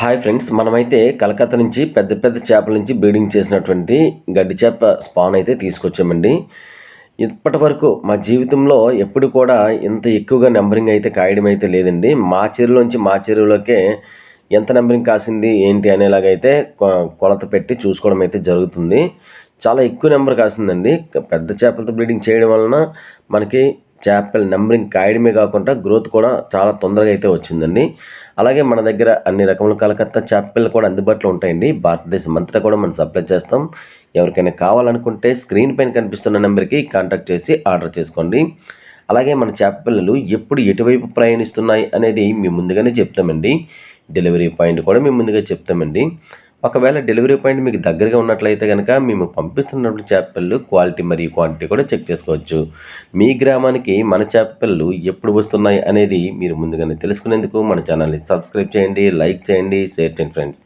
Hi friends మనమైతే కలకత్తా నుంచి పెద్ద పెద్ద చేపల నుంచి బ్రీడింగ్ చేసినటువంటి గడ్డి చేప స్పాన్ అయితే తీసుకొచ్చామండి. ఇప్పటి వరకు మా జీవితంలో ఎప్పుడు కూడా ఇంత ఎక్కువగా నెంబరింగ్ అయితే కాయడం అయితే లేదండి. మా చెరువులోంచి మా చెరువులోకే ఎంత నెంబరింగ్ కాసింది ఏంటి అనేలాగైతే కొ- కొలత పెట్టి చూసుకోవడం అయితే జరుగుతుంది. చాలా ఎక్కువ నెంబర్ కాసిందండి. పెద్ద చేపలతో బ్రీడింగ్ చేయడం వలన మనకి చేపల నెంబరింగ్ కాయడమే కాకుండా గ్రోత్ కూడా చాలా తొందరగా అయితే వచ్చిందండి. అలాగే మన దగ్గర అన్ని రకముల కలకత్తా చేపలు కూడా అందుబాటులో ఉంటాయండి. భారతదేశం అంతటా కూడా మనం సప్లై చేస్తాం. ఎవరికైనా కావాలనుకుంటే స్క్రీన్ పైన కనిపిస్తున్న నెంబర్కి కాంటాక్ట్ చేసి ఆర్డర్ చేసుకోండి. అలాగే మన చేపపిల్లలు ఎప్పుడు ఎటువైపు ప్రయాణిస్తున్నాయి అనేది మేము ముందుగానే చెప్తామండి. డెలివరీ పాయింట్ కూడా మేము ముందుగా చెప్తామండి. ఒకవేళ డెలివరీ పాయింట్ మీకు దగ్గరగా ఉన్నట్లయితే కనుక మేము పంపిస్తున్నప్పుడు చేప క్వాలిటీ మరియు క్వాంటిటీ కూడా చెక్ చేసుకోవచ్చు. మీ గ్రామానికి మన చేపపిల్లలు ఎప్పుడు వస్తున్నాయి అనేది మీరు ముందుగానే తెలుసుకునేందుకు మన ఛానల్ని సబ్స్క్రైబ్ చేయండి లైక్ చేయండి షేర్ చేయండి ఫ్రెండ్స్.